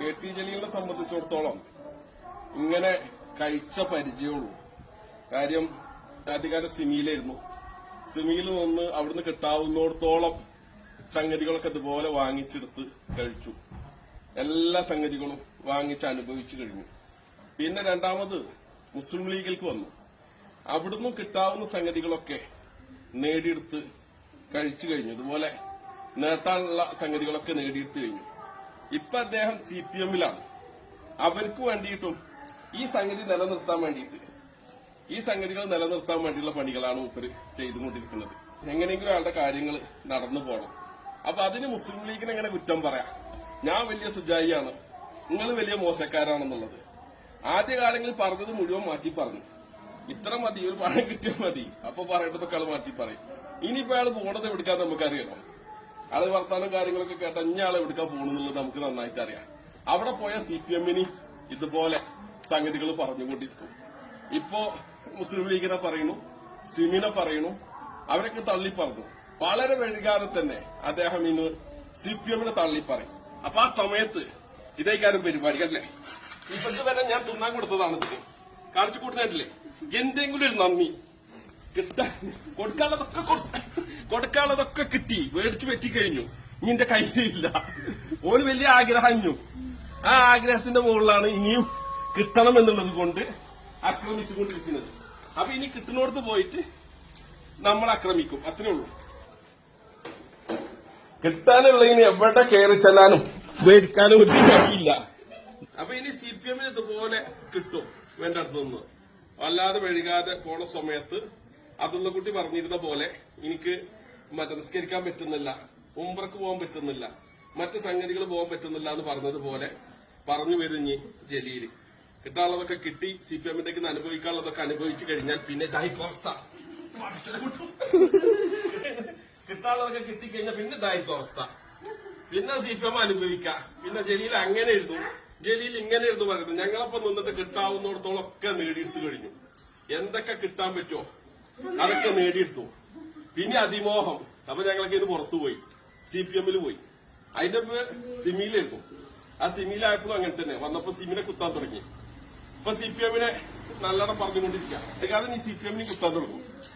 K T ജലീലിനെ സംബന്ധിച്ചിടത്തോളം ഇങ്ങനെ കഴിച്ച പരിചയമുള്ളൂ. കാര്യം ആദ്യകാലം സിമിയിലായിരുന്നു സിമിയിൽ നിന്ന് അവിടുന്ന് കിട്ടാവുന്നിടത്തോളം സംഗതികളൊക്കെ ഇതുപോലെ വാങ്ങിച്ചെടുത്ത് കഴിച്ചു. എല്ലാ സംഗതികളും വാങ്ങിച്ച് അനുഭവിച്ചു കഴിഞ്ഞു. പിന്നെ രണ്ടാമത് മുസ്ലിം ലീഗിലേക്ക് വന്നു. അവിടുന്ന് കിട്ടാവുന്ന സംഗതികളൊക്കെ നേടിയെടുത്ത് കഴിച്ചു കഴിഞ്ഞു. ഇതുപോലെ നേട്ടാനുള്ള സംഗതികളൊക്കെ നേടിയെടുത്ത് കഴിഞ്ഞു. ഇപ്പൊ അദ്ദേഹം സി പി എമ്മിലാണ് അവർക്ക് വേണ്ടിയിട്ടും ഈ സംഗതി നിലനിർത്താൻ വേണ്ടിയിട്ട് ഈ സംഗതികൾ നിലനിർത്താൻ വേണ്ടിയുള്ള പണികളാണ് മൂപ്പര് ചെയ്തുകൊണ്ടിരിക്കുന്നത്. എങ്ങനെയെങ്കിലും അയാളുടെ കാര്യങ്ങൾ നടന്നു പോകണം അപ്പൊ അതിന് മുസ്ലിം ലീഗിന് എങ്ങനെ കുറ്റം പറയാം? ഞാൻ വലിയ സുജായിയാണ്. നിങ്ങൾ വലിയ മോശക്കാരാണെന്നുള്ളത്. ആദ്യകാലങ്ങളിൽ പറഞ്ഞത് മുഴുവൻ മാറ്റി പറഞ്ഞു. ഇത്ര മതി ഒരു പണം കിട്ടിയാൽ മതി. അപ്പൊ പറയേണ്ടതൊക്കെ ആൾ മാറ്റി പറയും. ഇനിയിപ്പോ അയാൾ പോണത് എവിടുക്കാൻ നമുക്കറിയണം. അത് വർത്താനം കാര്യങ്ങളൊക്കെ കേട്ട ഇഞ്ഞാളെ എവിടുക്കാൻ പോകണമെന്നുള്ളത് നമുക്ക് നന്നായിട്ട് അറിയാം. അവിടെ പോയ സി പി എമ്മിന് ഇതുപോലെ സംഗതികൾ പറഞ്ഞുകൊണ്ടിരിക്കും. ഇപ്പോ മുസ്ലിം ലീഗിനെ പറയുന്നു സിമിനെ പറയുന്നു അവരൊക്കെ തള്ളി പറഞ്ഞു വളരെ വൈകാതെ തന്നെ അദ്ദേഹം ഇന്ന് സി പി എമ്മിനെ തള്ളി പറയും അപ്പൊ ആ സമയത്ത് ഇതേക്കാരും പരിപാടി അല്ലേ? ഇപ്പോഴത്തെ വരെ ഞാൻ തിന്നാൻ കൊടുത്തതാണ് ഇതിന്. കാണിച്ചു കൂട്ടുന്നില്ലേ എന്തെങ്കിലും ഒരു നന്ദി. കിട്ടാൻ കൊടുക്കാനുള്ളതൊക്കെ കൊടു- കൊടുക്കാനുള്ളതൊക്കെ കിട്ടി. മേടിച്ചു പറ്റിക്കഴിഞ്ഞു. ഇനി എന്റെ കയ്യിലില്ല. ഓന് വലിയ ആഗ്രഹം ആ ആഗ്രഹത്തിന്റെ മുകളിലാണ് ഇനിയും കിട്ടണം എന്നുള്ളത് കൊണ്ട് ആക്രമിച്ചുകൊണ്ടിരിക്കുന്നത്. അപ്പൊ ഇനി കിട്ടുന്നിടത്ത് പോയിട്ട് നമ്മൾ ആക്രമിക്കും. അത്രേ ഉള്ളൂ. കിട്ടാനുള്ളതിന് എവിടെ കയറി ചെല്ലാനും മേടിക്കാനും ഒരു കഴിയില്ല. അപ്പൊ ഇനി സി പി എമ്മിന് ഇതുപോലെ കിട്ടും വേണ്ട അടുത്തുനിന്ന്. അല്ലാതെ വഴുകാതെ പോണ സമയത്ത് അതുള്ള കുട്ടി പറഞ്ഞിരുന്ന പോലെ എനിക്ക് മറ്റേ നിസ്കരിക്കാൻ പറ്റുന്നില്ല ഉംറക്ക് പോകാൻ പറ്റുന്നില്ല മറ്റ് സംഗതികൾ പോകാൻ പറ്റുന്നില്ല എന്ന് പറഞ്ഞതുപോലെ പറഞ്ഞു വരുഞ്ഞി ജലീൽ. കിട്ടാനുള്ളതൊക്കെ കിട്ടി സി പി എമ്മിന്റെ അനുഭവിക്കാനുള്ളതൊക്കെ അനുഭവിച്ചു കഴിഞ്ഞാൽ പിന്നെ അവസ്ഥ. കിട്ടാനുള്ളതൊക്കെ കിട്ടിക്കഴിഞ്ഞാൽ പിന്നെ അവസ്ഥ. പിന്നെ സി പി എം അനുഭവിക്കാം. പിന്നെ ജലീൽ അങ്ങനെ എഴുതും. ജലീൽ ഇങ്ങനെ എഴുതു പറയുന്നത് ഞങ്ങളപ്പം നിന്നിട്ട് കിട്ടാവുന്നിടത്തോളം ഒക്കെ നേടിയെടുത്തു കഴിഞ്ഞു. എന്തൊക്കെ കിട്ടാൻ പറ്റുമോ അതൊക്കെ നേടിയെടുത്തു. പിന്നെ അതിമോഹം. അപ്പൊ ഞങ്ങളൊക്കെ ഇത് പുറത്തു പോയി. സി പി എമ്മിൽ പോയി. അതിന്റെ സിമിയിലായിരുന്നു ആ സിമിയിലായപ്പോഴും അങ്ങനെ തന്നെ. വന്നപ്പോ സിമിനെ കുത്താൻ തുടങ്ങി. ഇപ്പൊ സി പി എമ്മിനെ നല്ലോണം പറഞ്ഞുകൊണ്ടിരിക്കുക കാരണം നീ സി പി എമ്മിനെ കുത്താൻ തുടങ്ങും.